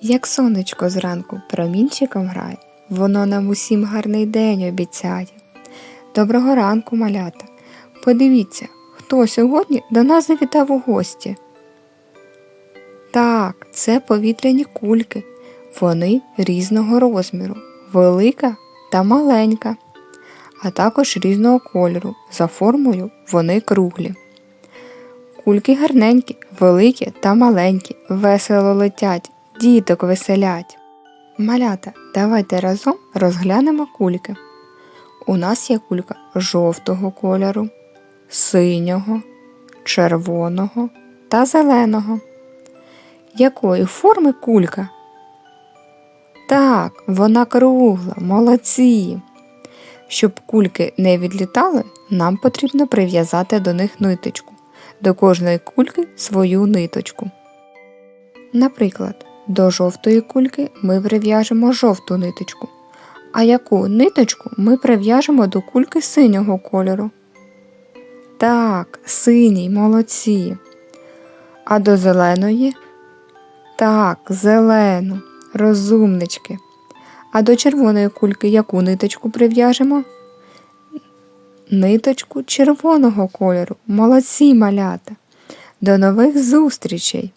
Як сонечко зранку промінчиком грає, воно нам усім гарний день обіцяє. Доброго ранку, малята. Подивіться, хто сьогодні до нас завітав у гості. Так, це повітряні кульки. Вони різного розміру, велика та маленька, а також різного кольору. За формою вони круглі. Кульки гарненькі, великі та маленькі, весело летять, діток веселять. Малята, давайте разом розглянемо кульки. У нас є кулька жовтого кольору, синього, червоного та зеленого. Якої форми кулька? Так, вона кругла, молодці. Щоб кульки не відлітали, нам потрібно прив'язати до них ниточку. До кожної кульки свою ниточку. Наприклад, до жовтої кульки ми прив'яжемо жовту ниточку, а яку ниточку ми прив'яжемо до кульки синього кольору. Так, синій, молодці. А до зеленої? Так, зелену, розумнички. А до червоної кульки яку ниточку прив'яжемо? Ниточку червоного кольору. Молодці малята. До нових зустрічей!